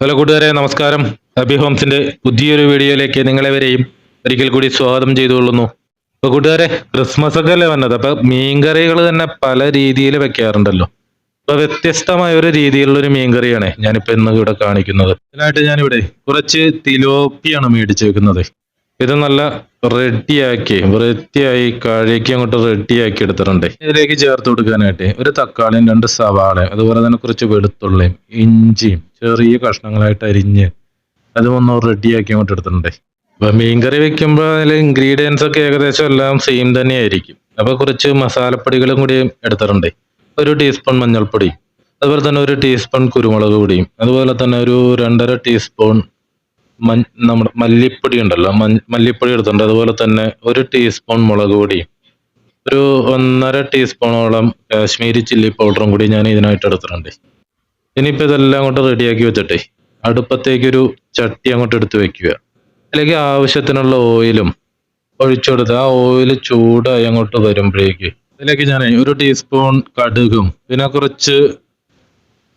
Hello കൂട്ടുകാരെ നമസ്കാരം. ഹബി ഹോംസിന്റെ പുതിയൊരു വീഡിയോയിലേക്ക് നിങ്ങളെവരെയും ഒരിക്കൽ കൂടി സ്വാഗതം ചെയ്തുകൊള്ളുന്നു. അപ്പൊ കൂട്ടുകാരെ ക്രിസ്മസ് ഒക്കെ അല്ലേ വന്നത്? അപ്പൊ മീൻകറികൾ തന്നെ പല രീതിയിൽ വെക്കാറുണ്ടല്ലോ. അപ്പൊ വ്യത്യസ്തമായ ഒരു രീതിയിലുള്ള ഒരു മീൻകറിയാണ് ഞാനിപ്പോ ഇന്ന് ഇവിടെ കാണിക്കുന്നത്. ഇതിനായിട്ട് ഞാനിവിടെ കുറച്ച് തിലോപ്പിയാണ് മേടിച്ച് വെക്കുന്നത് ഇത് നല്ല റെഡിയാക്കി വൃത്തിയായി കഴുകി അങ്ങോട്ട് റെഡിയാക്കി എടുത്തിട്ടുണ്ട്. ഇതിലേക്ക് ചേർത്ത് കൊടുക്കാനായിട്ട് ഒരു തക്കാളിയും രണ്ട് സവാളയും അതുപോലെ തന്നെ കുറച്ച് വെളുത്തുള്ളിയും ഇഞ്ചിയും ചെറിയ കഷ്ണങ്ങളായിട്ട് അരിഞ്ഞ് അതും ഒന്ന് റെഡിയാക്കി അങ്ങോട്ട് എടുത്തിട്ടുണ്ട്. അപ്പൊ മീൻകറി വെക്കുമ്പോൾ അതിൽ ഇൻഗ്രീഡിയൻസ് ഒക്കെ ഏകദേശം എല്ലാം സെയിം തന്നെയായിരിക്കും. അപ്പോൾ കുറച്ച് മസാലപ്പൊടികളും കൂടി എടുത്തിട്ടുണ്ട്. ഒരു ടീസ്പൂൺ മഞ്ഞൾപ്പൊടി അതുപോലെ തന്നെ ഒരു ടീസ്പൂൺ കുരുമുളക് പൊടിയും അതുപോലെ തന്നെ ഒരു രണ്ടര ടീസ്പൂൺ മഞ്ഞ നമ്മുടെ മല്ലിപ്പൊടി ഉണ്ടല്ലോ മല്ലിപ്പൊടി എടുത്തിട്ടുണ്ട്. അതുപോലെ തന്നെ ഒരു ടീസ്പൂൺ മുളക് പൊടിയും ഒരു ഒന്നര ടീസ്പൂണോളം കാശ്മീരി ചില്ലി പൗഡറും കൂടി ഞാൻ ഇതിനായിട്ട് എടുത്തിട്ടുണ്ട്. ഇനിയിപ്പോൾ ഇതെല്ലാം അങ്ങോട്ട് റെഡിയാക്കി വെച്ചിട്ടേ അടുപ്പത്തേക്കൊരു ചട്ടി അങ്ങോട്ട് എടുത്ത് വെക്കുക. അല്ലെങ്കിൽ ആവശ്യത്തിനുള്ള ഓയിലും ഒഴിച്ചു കൊടുത്ത് ആ ഓയിൽ ചൂടായി അങ്ങോട്ട് വരുമ്പോഴേക്ക് അതിലേക്ക് ഞാൻ ഒരു ടീസ്പൂൺ കടുകും പിന്നെ കുറച്ച്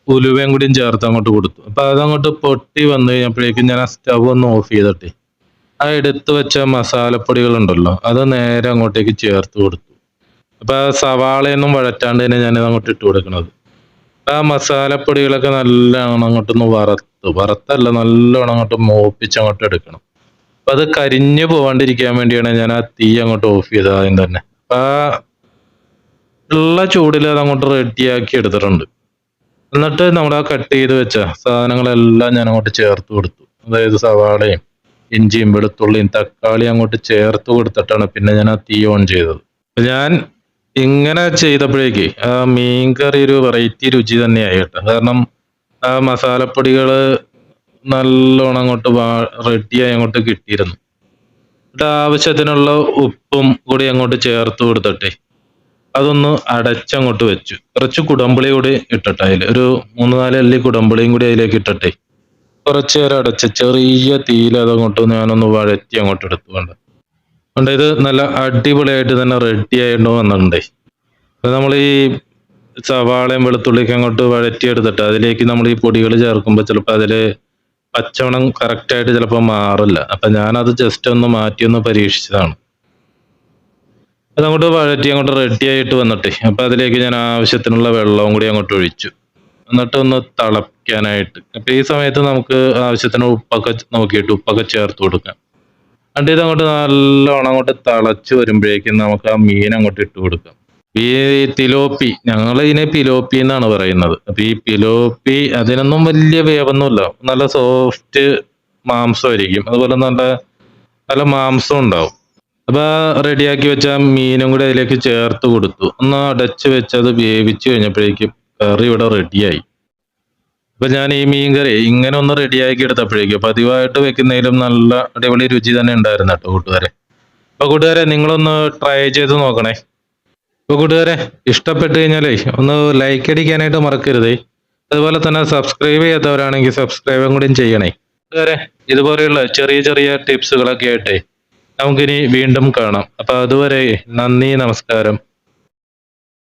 ഉലുവയും കൂടിയും ചേർത്ത് അങ്ങോട്ട് കൊടുത്തു. അപ്പൊ അതങ്ങോട്ട് പൊട്ടി വന്നു കഴിഞ്ഞപ്പോഴേക്കും ഞാൻ ആ സ്റ്റവ് ഒന്ന് ഓഫ് ചെയ്തിട്ട് ആ എടുത്ത് വെച്ച മസാലപ്പൊടികൾ ഉണ്ടല്ലോ അത് നേരെ അങ്ങോട്ടേക്ക് ചേർത്ത് കൊടുത്തു. അപ്പൊ ആ സവാളയൊന്നും വഴറ്റാണ്ട് തന്നെ ഞാനിത് അങ്ങോട്ട് ഇട്ട് അപ്പൊ ആ മസാലപ്പൊടികളൊക്കെ നല്ലോണം അങ്ങോട്ടൊന്ന് വറുത്ത് വറുത്തല്ല നല്ലോണം അങ്ങോട്ട് മോപ്പിച്ച് അങ്ങോട്ട് എടുക്കണം. അപ്പൊ അത് കരിഞ്ഞു പോവാണ്ടിരിക്കാൻ വേണ്ടിയാണ് ഞാൻ ആ തീ അങ്ങോട്ട് ഓഫ് ചെയ്തത് ആദ്യം തന്നെ. ആ ഉള്ള ചൂടിൽ അത് അങ്ങോട്ട് റെഡിയാക്കി എടുത്തിട്ടുണ്ട്. എന്നിട്ട് നമ്മൾ ആ കട്ട് ചെയ്ത് വെച്ച സാധനങ്ങളെല്ലാം ഞാൻ അങ്ങോട്ട് ചേർത്ത് കൊടുത്തു. അതായത് സവാളയും ഇഞ്ചിയും വെളുത്തുള്ളിയും തക്കാളിയും അങ്ങോട്ട് ചേർത്ത് കൊടുത്തിട്ടാണ് പിന്നെ ഞാൻ ആ തീ ഓൺ ചെയ്തത്. ഞാൻ ഇങ്ങനെ ചെയ്തപ്പോഴേക്ക് ആ മീൻകറി ഒരു വെറൈറ്റി രുചി തന്നെയായി കേട്ടോ. കാരണം ആ മസാലപ്പൊടികൾ നല്ലോണം അങ്ങോട്ട് റെഡിയായി അങ്ങോട്ട് കിട്ടിയിരുന്നു. എന്നിട്ട് ആവശ്യത്തിനുള്ള ഉപ്പും കൂടി അങ്ങോട്ട് ചേർത്ത് കൊടുത്തട്ടെ അതൊന്ന് അടച്ചങ്ങോട്ട് വെച്ചു. കുറച്ച് കുടമ്പുളി കൂടി ഇട്ടിട്ട് അതിൽ ഒരു മൂന്ന് നാല് അല്ലി കുടമ്പുളിയും കൂടി അതിലേക്ക് ഇട്ടട്ടെ കുറച്ച് നേരം അടച്ച് ചെറിയ തീയിൽ അതങ്ങോട്ട് ഞാനൊന്ന് വഴറ്റി അങ്ങോട്ട് എടുത്തു വേണ്ട അതുകൊണ്ട് ഇത് നല്ല അടിപൊളിയായിട്ട് തന്നെ റെഡി ആയിട്ട് വന്നിട്ടുണ്ടേ. നമ്മൾ ഈ സവാളയും വെളുത്തുള്ളിയൊക്കെ അങ്ങോട്ട് വഴറ്റി എടുത്തിട്ട് അതിലേക്ക് നമ്മൾ ഈ പൊടികൾ ചേർക്കുമ്പോൾ ചിലപ്പോൾ അതിൽ പച്ചമണം കറക്റ്റായിട്ട് ചിലപ്പോൾ മാറില്ല. അപ്പൊ ഞാനത് ജസ്റ്റ് ഒന്ന് മാറ്റി ഒന്ന് പരീക്ഷിച്ചതാണ്. അതങ്ങോട്ട് വഴറ്റി അങ്ങോട്ട് റെഡി ആയിട്ട് വന്നിട്ടേ അപ്പൊ അതിലേക്ക് ഞാൻ ആവശ്യത്തിനുള്ള വെള്ളവും കൂടി അങ്ങോട്ട് ഒഴിച്ചു. എന്നിട്ട് ഒന്ന് തിളപ്പിക്കാനായിട്ട് അപ്പൊ ഈ സമയത്ത് നമുക്ക് ആവശ്യത്തിന് ഉപ്പൊക്കെ നോക്കിയിട്ട് ഉപ്പൊക്കെ ചേർത്ത് കൊടുക്കാം. എന്നിട്ട് അങ്ങോട്ട് നല്ലോണം അങ്ങോട്ട് തിളച്ച് വരുമ്പോഴേക്കും നമുക്ക് ആ മീൻ അങ്ങോട്ട് ഇട്ട് കൊടുക്കാം. ഈ തിലോപ്പി ഞങ്ങൾ ഇതിനെ പിലോപ്പി എന്നാണ് പറയുന്നത്. അപ്പൊ ഈ പിലോപ്പി അതിനൊന്നും വലിയ വേവൊന്നുമില്ല. നല്ല സോഫ്റ്റ് മാംസമായിരിക്കും. അതുപോലെ നല്ല നല്ല മാംസം ഉണ്ടാവും. അപ്പൊ റെഡിയാക്കി വെച്ച മീനും കൂടെ അതിലേക്ക് ചേർത്ത് കൊടുത്തു. ഒന്ന് അടച്ച് വെച്ച് അത് വേവിച്ച് കഴിഞ്ഞപ്പോഴേക്കും കറി ഇവിടെ റെഡിയായി അപ്പൊ ഞാൻ ഈ മീൻ കറി ഇങ്ങനെ ഒന്ന് റെഡിയാക്കി എടുത്തപ്പോഴേക്കും പതിവായിട്ട് വെക്കുന്നതിലും നല്ല അടിപൊളി രുചി തന്നെ ഉണ്ടായിരുന്നു കേട്ടോ കൂട്ടുകാരെ. അപ്പൊ കൂട്ടുകാരെ നിങ്ങളൊന്ന് ട്രൈ ചെയ്ത് നോക്കണേ. അപ്പൊ കൂട്ടുകാരെ ഇഷ്ടപ്പെട്ട് കഴിഞ്ഞാലേ ഒന്ന് ലൈക്ക് അടിക്കാനായിട്ട് മറക്കരുതേ. അതുപോലെ തന്നെ സബ്സ്ക്രൈബ് ചെയ്യാത്തവരാണെങ്കിൽ സബ്സ്ക്രൈബും കൂടിയും ചെയ്യണേ. കൂട്ടുകാരെ ഇതുപോലെയുള്ള ചെറിയ ചെറിയ ടിപ്സുകളൊക്കെ ആയിട്ടേ നമുക്കിനി വീണ്ടും കാണാം. അപ്പൊ അതുവരെ നന്ദി നമസ്കാരം.